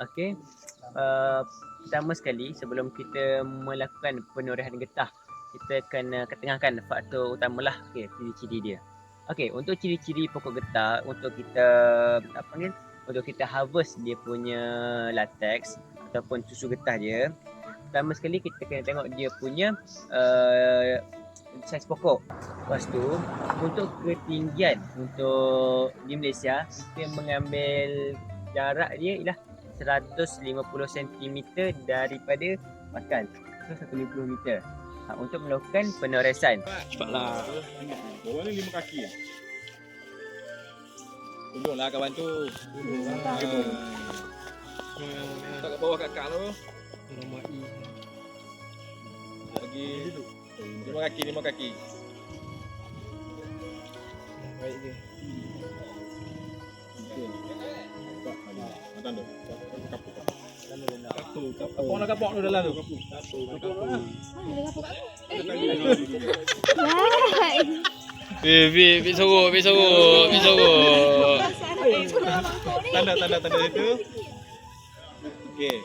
Okey. Uh, pertama sekali sebelum kita melakukan penurihan getah, kita kena ketengahkan faktor utamalah okey ciri-ciri dia. Okey, untuk ciri-ciri pokok getah untuk kita apa panggil? Untuk kita harvest dia punya latex ataupun susu getah dia. Pertama sekali kita kena tengok dia punya uh, saiz pokok. Lepas tu untuk ketinggian untuk di Malaysia kita mengambil jarak dia ialah 150 cm daripada pangkal. So 150 meter. Ha, untuk melakukan penurisan. Cepatlah. Bawah ni lima kaki ah. Tunduklah kawan tu. Tunduklah. Tak kat bawah kakak tu. Lagi lima kaki, lima kaki. Baik je. Matan tu. Kapuk. Kapur, Kapuk nak kapuk tu dalam tu. Kapuk. Eh, bi, bi sorok, bi sorok, bi sorok. Tanda tanda tanda itu. Okey.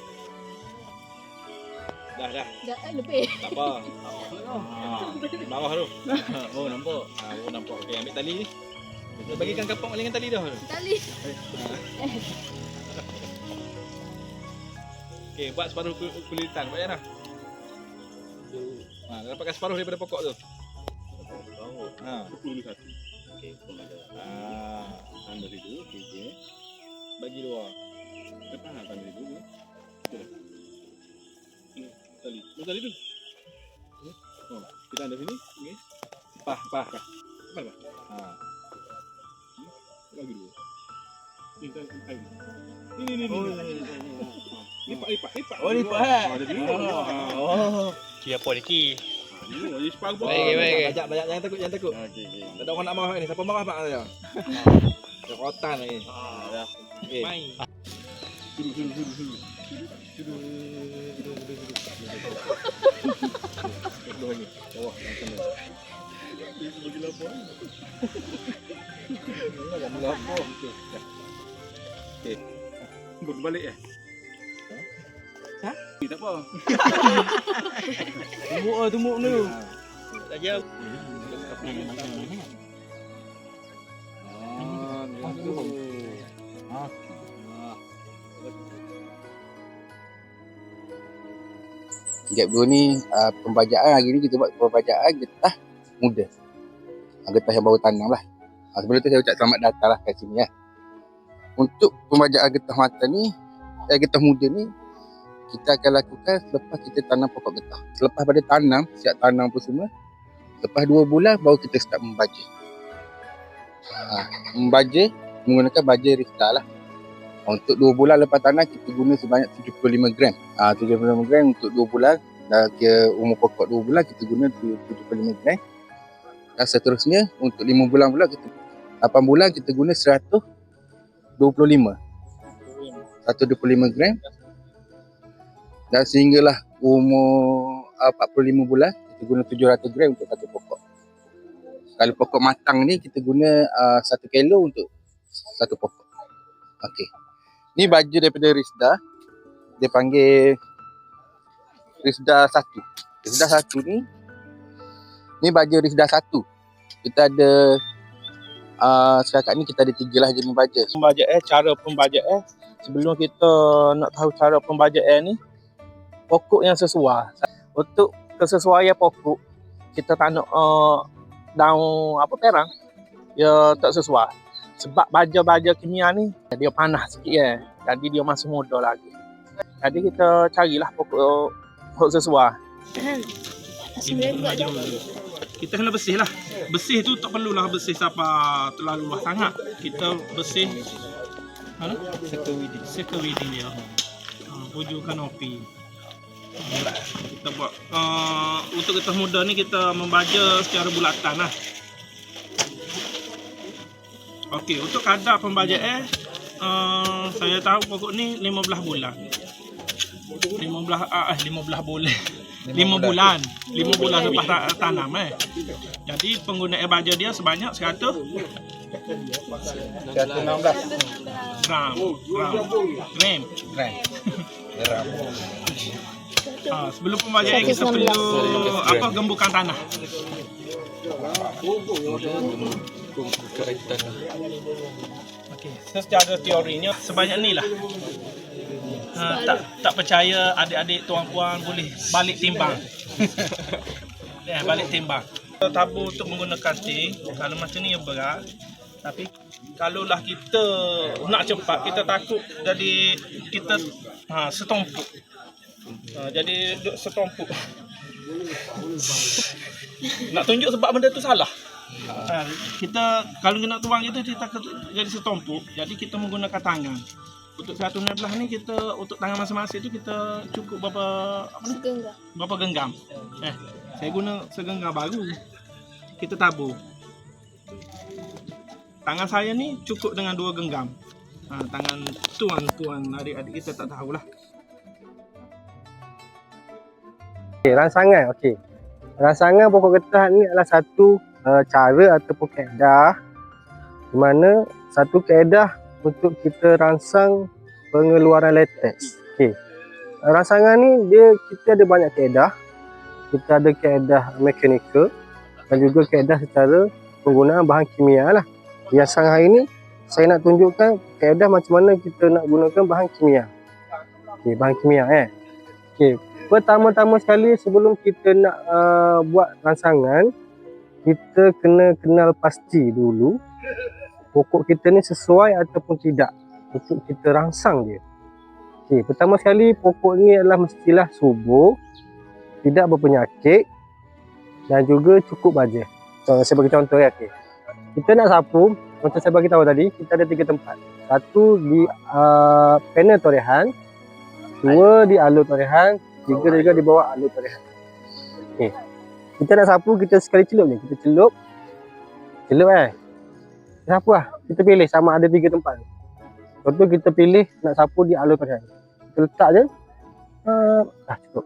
Dah dah. Dah eh, lebih. Tak apa. Ha, bawah tu. Oh nampak. Ha, oh nampak. Okey, ambil tali ni. Bagikan kapok dengan tali dah. Tali. Okey, buat separuh kul- kulitan. Buat dah. Ha, dapatkan separuh daripada pokok tu. Ha. Okey, Ha, tanda situ. Okey, okey. Bagi dua. Lepas ha, tanda. Ini tali. Mana tali tu? Oh, kita ada sini. Okey. Pah, pah, pah. Pah, pah. Ha. Bagi dua. Ini. Ini, ini, ini. Oh, eh? Ha, jadi dua. Ha. Oh. Lagi? Ini, jadi separuh pokok. Baik, baik. Banyak, banyak. Jangan takut, jangan takut. Okey. Tak ada orang nak marah ni. Siapa marah mak dia? Dia rotan ni. Ha. Main. Sudu, sudu, sudu, sudu. Sudu, sudu, sudu, sudu. Bawah ni. Bawah. Yang sana. Ini bagi lapar. Ini bagi lapar. Okey. Dah. Okey. Berbalik eh? Ha? Tak apa. Tumbuk ah, tumbuk dulu. Tak jauh. Ah. Ah. Gap 2 ni uh, pembajaan hari ni kita buat pembajaan getah muda. Uh, getah yang baru tanam lah. Uh, sebelum tu saya ucap selamat datang lah kat sini ya. Untuk pembajaan getah mata ni, eh, getah muda ni, kita akan lakukan selepas kita tanam pokok getah. Selepas pada tanam, siap tanam apa semua, lepas 2 bulan baru kita start membaja. Uh, membaja menggunakan baja Rifta lah. Untuk 2 bulan lepas tanam kita guna sebanyak 75 gram. Ah 75 gram untuk 2 bulan. Dah kira umur pokok 2 bulan kita guna 75 gram. Dan seterusnya untuk 5 bulan pula kita 8 bulan kita guna 125. 125 gram. Dan sehinggalah umur ah, 45 bulan kita guna 700 gram untuk satu pokok. Kalau pokok matang ni kita guna uh, 1 kilo untuk satu pokok. Okey. Ni baju daripada Rizda. Dia panggil Rizda 1. Rizda 1 ni ni baju Rizda 1. Kita ada uh, setakat ni kita ada tiga lah jenis baju. Pembajak eh, cara pembajak eh. Sebelum kita nak tahu cara pembajak eh ni, pokok yang sesuai. Untuk kesesuaian pokok, kita tak nak uh, daun apa perang, ya tak sesuai. Sebab baja-baja kimia ni, dia panas sikit ya. Jadi dia masih muda lagi. Jadi kita carilah pokok, pokok sesuai. Kita kena bersih lah. Bersih tu tak perlulah bersih siapa terlalu luas sangat. Kita bersih mana? Circle weeding. Circle weeding dia. Ha, puju kanopi. Ha, Kita buat uh, untuk getah muda ni kita membaja secara bulatan lah. Okey, untuk kadar pembajak eh uh, saya tahu pokok ni 15 bulan. 15 ah uh, 15 bulan. Lima bulan. Lima bulan lepas ta- tanam eh. Jadi penggunaan baja dia sebanyak 100 116 gram. Gram. Gram. gram. Ha, sebelum pembajakan kita perlu apa gembukan tanah. Okey, secara teorinya sebanyak ni lah. Ha, tak tak percaya adik-adik tuan-puan boleh balik timbang. ya, balik timbang. Tabur untuk menggunakan ting, kalau macam ni berat. Tapi kalaulah kita nak cepat, kita takut jadi kita ha, setumpuk. Ha, jadi duk setumpuk. nak tunjuk sebab benda tu salah. Ha, kita kalau nak tuang itu kita jadi setumpuk. Jadi kita menggunakan tangan. Untuk 116 ni kita untuk tangan masing-masing tu kita cukup berapa apa ni? Segenggam. berapa genggam. Eh, saya guna segenggam baru. Kita tabur. Tangan saya ni cukup dengan dua genggam. Ha, tangan tuan-tuan adik-adik kita tak tahulah. Okey, rangsangan. Okey. Rangsangan pokok getah ni adalah satu uh, cara ataupun kaedah di mana satu kaedah untuk kita rangsang pengeluaran latex. Okey. Rangsangan ni dia kita ada banyak kaedah. Kita ada kaedah mekanikal dan juga kaedah secara penggunaan bahan kimia lah. Yang sang hari ni saya nak tunjukkan kaedah macam mana kita nak gunakan bahan kimia. Okey, bahan kimia eh. Okey, pertama-tama sekali sebelum kita nak uh, buat rangsangan kita kena kenal pasti dulu pokok kita ni sesuai ataupun tidak untuk kita rangsang dia. Okey, pertama sekali pokok ni adalah mestilah subur, tidak berpenyakit dan juga cukup baja. So, saya bagi contoh ya. Okey. Kita nak sapu, macam saya bagi tahu tadi, kita ada tiga tempat. Satu di uh, panel torehan, dua di alur torehan, tiga juga di bawah alur torehan. Okey. Kita nak sapu, kita sekali celup ni. Kita celup. Celup eh. Sapu lah. Kita pilih sama ada tiga tempat. Contoh kita pilih nak sapu di alur torehan. Kita letak je. Uh, dah cukup.